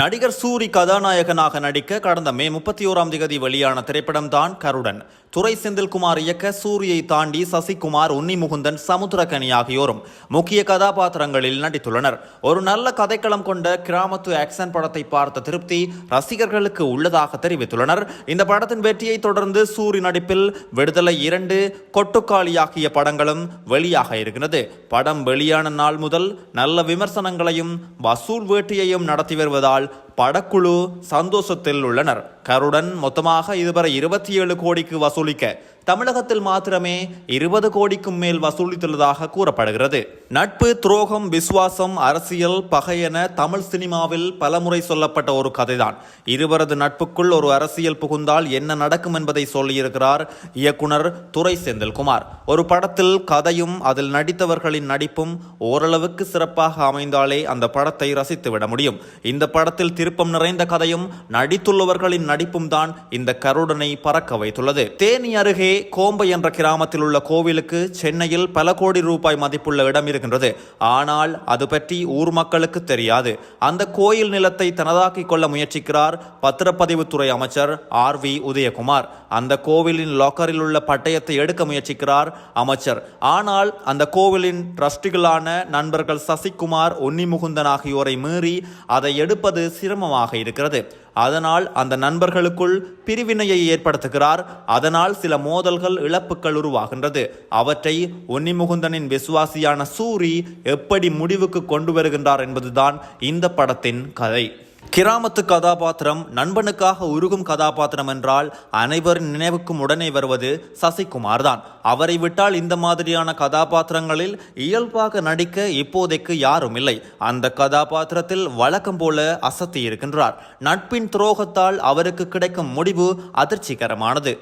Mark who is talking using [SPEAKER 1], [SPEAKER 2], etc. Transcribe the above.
[SPEAKER 1] நடிகர் சூரி கதாநாயகனாக நடிக்க கடந்த மே முப்பத்தி ஓராம் தேதி வெளியான திரைப்படம் தான் கருடன். துரை செந்தில்குமார் இயக்க சூரியை தாண்டி சசிகுமார் உன்னிமுகுந்தன் சமுத்திரக்கனி சமுத்திரகனி ஆகியோரும் முக்கிய கதாபாத்திரங்களில் நடித்துள்ளனர். ஒரு நல்ல கதைக்களம் கொண்ட கிராமத்து ஆக்சன் படத்தை பார்த்த திருப்தி ரசிகர்களுக்கு உள்ளதாக தெரிவித்துள்ளனர். இந்த படத்தின் வெற்றியை தொடர்ந்து சூரி நடிப்பில் விடுதலை இரண்டு கொட்டுக்காளி ஆகிய படங்களும் வெளியாக இருக்கிறது படம் வெளியான நாள் முதல் நல்ல விமர்சனங்களையும் வசூல் வேட்டியையும் நடத்தி வருவதால் படக்குழு சந்தோஷத்தில் உள்ளனர். கருடன் மொத்தமாக இதுவரை இருபத்தி ஏழு கோடிக்கு வசூலிக்க தமிழகத்தில் மாத்திரமே இருபது கோடிக்கும் மேல் வசூலித்துள்ளதாக கூறப்படுகிறது. நட்பு துரோகம் விசுவாசம் அரசியல் பகை என தமிழ் சினிமாவில் பலமுறை சொல்லப்பட்ட ஒரு கதைதான். இருவரது நட்புக்குள் ஒரு அரசியல் புகுந்தால் என்ன நடக்கும் என்பதை சொல்லியிருக்கிறார் இயக்குனர் துரை செந்தில்குமார் ஒரு படத்தில் கதையும் அதில் நடித்தவர்களின் நடிப்பும் ஓரளவுக்கு சிறப்பாக அமைந்தாலே அந்த படத்தை ரசித்துவிட முடியும். இந்த படத்தில் திருப்பம் நிறைந்த கதையும் நடித்துள்ளவர்களின் நடிப்பும் தான் இந்த கருடனை பறக்க வைத்துள்ளது. தேனி அருகே கோம்பை என்ற கிராமத்தில் உள்ள கோவிலுக்கு சென்னையில் பல கோடி ரூபாய் மதிப்புள்ள இடம் இருக்கின்றது. ஆனால் அது பற்றி ஊர் மக்களுக்கு தெரியாது. அந்த கோயில் நிலத்தை தனதாக்கிக் கொள்ள முயற்சிக்கிறார் பத்திரப்பதிவுத்துறை அமைச்சர் ஆர் வி உதயகுமார். அந்த கோவிலின் லாக்கரில் உள்ள பட்டயத்தை எடுக்க முயற்சிக்கிறார் அமைச்சர். ஆனால் அந்த கோவிலின் ட்ரஸ்டிகளான நண்பர்கள் சசிகுமார் உன்னிமுகுந்தன் ஆகியோரை மீறி அதை எடுப்பது சிரமமாக இருக்கிறது. அதனால் அந்த நண்பர்களுக்குள் பிரிவினையை ஏற்படுத்துகிறார். அதனால் சில மோதல்கள் இழப்புகள் உருவாகின்றது. அவற்றை உன்னிமுகுந்தனின் விசுவாசியான சூரி எப்படி முடிவுக்கு கொண்டு வருகின்றார் என்பதுதான் இந்த படத்தின் கதை. கிராமத்து கதாபாத்திரம் நண்பனுக்காக உருகும் கதாபாத்திரம் என்றால் அனைவரின் நினைவுக்கும் உடனே வருவது சசிகுமார் தான் அவரை விட்டால் இந்த மாதிரியான கதாபாத்திரங்களில் இயல்பாக நடிக்க இப்போதைக்கு யாரும் இல்லை. அந்த கதாபாத்திரத்தில் வழக்கம் போல அசத்தி இருக்கின்றார். நட்பின் துரோகத்தால் அவருக்கு கிடைக்கும் முடிவு அதிர்ச்சிகரமானது.